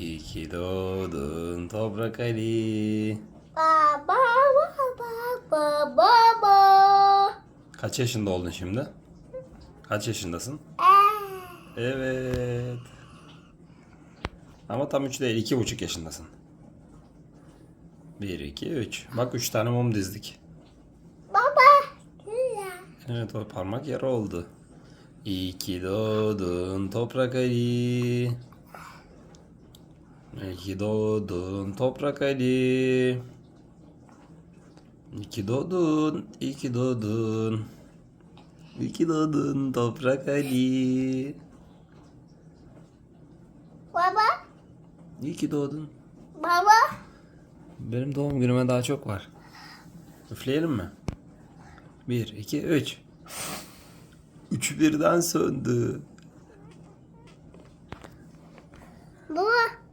İyi ki doğdun Toprak Ali. Baba baba baba baba. Kaç yaşında oldun şimdi? Kaç yaşındasın? Ee, Evet. Ama tam 3 değil, iki buçuk yaşındasın. 1, 2, 3. Bak 3 tane mum dizdik. Baba. Evet o parmak yara oldu. İyi ki doğdun Toprak Ali. İyi doğdun Toprak Ali. İyi ki doğdun, iyi ki doğdun. İyi ki doğdun Toprak Ali. Baba. İyi ki doğdun. Baba. Benim doğum günüme daha çok var. Üfleyelim mi? 1, 2, 3. Üç birden söndü. Baba.